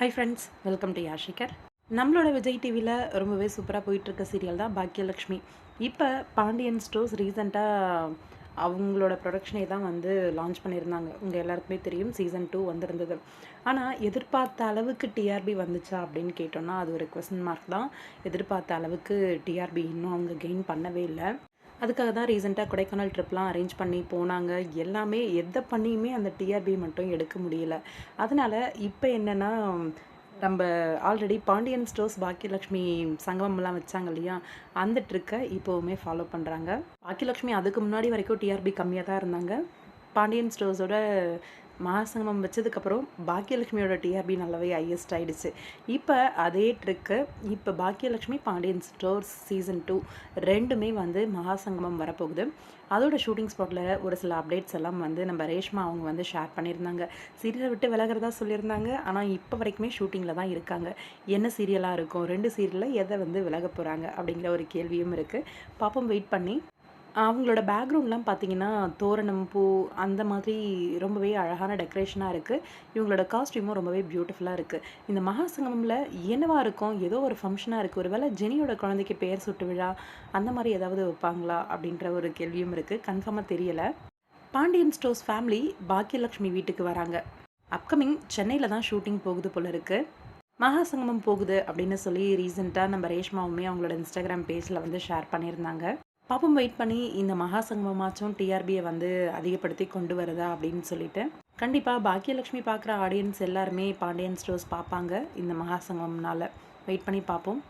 High friends welcome to யாஷிகர் நம்மளோட விஜய் டிவியில் ரொம்பவே சூப்பராக போயிட்டுருக்க சீரியல் தான் பாக்கியலக்ஷ்மி இப்போ பாண்டியன் ஸ்டோர்ஸ் ரீசெண்டாக அவங்களோட ப்ரொடக்ஷனே தான் வந்து லான்ச் பண்ணியிருந்தாங்க. உங்கள் எல்லாருக்குமே தெரியும் சீசன் டூ வந்திருந்தது. ஆனால் எதிர்பார்த்த அளவுக்கு டிஆர்பி வந்துச்சா அப்படின்னு கேட்டோம்னா அது ஒரு கொஸ்டின் மார்க் தான். எதிர்பார்த்த அளவுக்கு டிஆர்பி இன்னும் அவங்க கெயின் பண்ணவே இல்லை. அதுக்காக தான் ரீசெண்டாக கொடைக்கானல் ட்ரிப்லாம் அரேஞ்ச் பண்ணி போனாங்க. எல்லாமே எதை பண்ணியுமே அந்த டிஆர்பி மட்டும் எடுக்க முடியல. அதனால் இப்போ என்னென்னா நம்ம ஆல்ரெடி பாண்டியன் ஸ்டோர்ஸ் பாக்கியலக்ஷ்மி சங்கமம்லாம் வச்சாங்க இல்லையா? அந்த ட்ரிக்கை இப்போவுமே ஃபாலோ பண்ணுறாங்க பாக்கியலக்ஷ்மி அதுக்கு முன்னாடி வரைக்கும் டிஆர்பி கம்மியாக தான் இருந்தாங்க. பாண்டியன் ஸ்டோர்ஸோட மகாசங்கமம் வச்சதுக்கப்புறம் பாக்கியலட்சுமியோட டிஆர்பி நல்லாவே ஹையஸ்ட் ஆகிடுச்சு இப்போ அதே ட்ரிக்கு இப்போ Bhagyalakshmi Pandian stores season two ரெண்டுமே வந்து மகாசங்கமம் வரப்போகுது. அதோட ஷூட்டிங் ஸ்பாட்டில் ஒரு சில அப்டேட்ஸ் எல்லாம் வந்து நம்ம ரேஷ்மா அவங்க வந்து ஷேர் பண்ணியிருந்தாங்க. சீரியலை விட்டு விலகிறதா சொல்லியிருந்தாங்க. ஆனால் இப்போ வரைக்குமே ஷூட்டிங்கில் தான் இருக்காங்க. என்ன சீரியலாக இருக்கும்? ரெண்டு சீரியலில் எதை வந்து விலக போகிறாங்க அப்படிங்கிற ஒரு கேள்வியும் இருக்குது பாப்போம் வெயிட் பண்ணி அவங்களோட பேக்ரவுண்ட்லாம் பார்த்தீங்கன்னா தோரணம் பூ அந்த மாதிரி ரொம்பவே அழகான டெக்கரேஷனாக இருக்குது இவங்களோட காஸ்ட்யூமும் ரொம்பவே பியூட்டிஃபுல்லாக இருக்குது இந்த மகாசங்கமில் என்னவாக இருக்கும்? ஏதோ ஒரு ஃபங்க்ஷனாக இருக்குது ஒரு வேளை ஜெனியோட குழந்தைக்கு பெயர் சுட்டு விழா அந்த மாதிரி ஏதாவது வைப்பாங்களா? அப்படின்ற ஒரு கேள்வியும் இருக்குது கன்ஃபார்மாக தெரியலை. பாண்டியன் ஸ்டோர்ஸ் ஃபேமிலி பாக்கியலக்ஷ்மி வீட்டுக்கு வராங்க. அப்கமிங் சென்னையில் தான் ஷூட்டிங் போகுது போல இருக்குது மகாசங்கமம் போகுது அப்படின்னு சொல்லி ரீசெண்டாக நம்ம ரேஷ்மாவுமே அவங்களோட இன்ஸ்டாகிராம் பேஜில் வந்து ஷேர் பண்ணியிருந்தாங்க. பாப்பம் வெயிட் பண்ணி இந்த மகாசங்கமாச்சும் டிஆர்பியை வந்து அதிகப்படுத்தி கொண்டு வருதா அப்படின்னு சொல்லிட்டு. கண்டிப்பாக பாக்கியலட்சுமி பார்க்குற ஆடியன்ஸ் எல்லாருமே பாண்டியன் ஸ்டோர்ஸ் பார்ப்பாங்க இந்த மகாசங்கம்னால வெயிட் பண்ணி பார்ப்போம்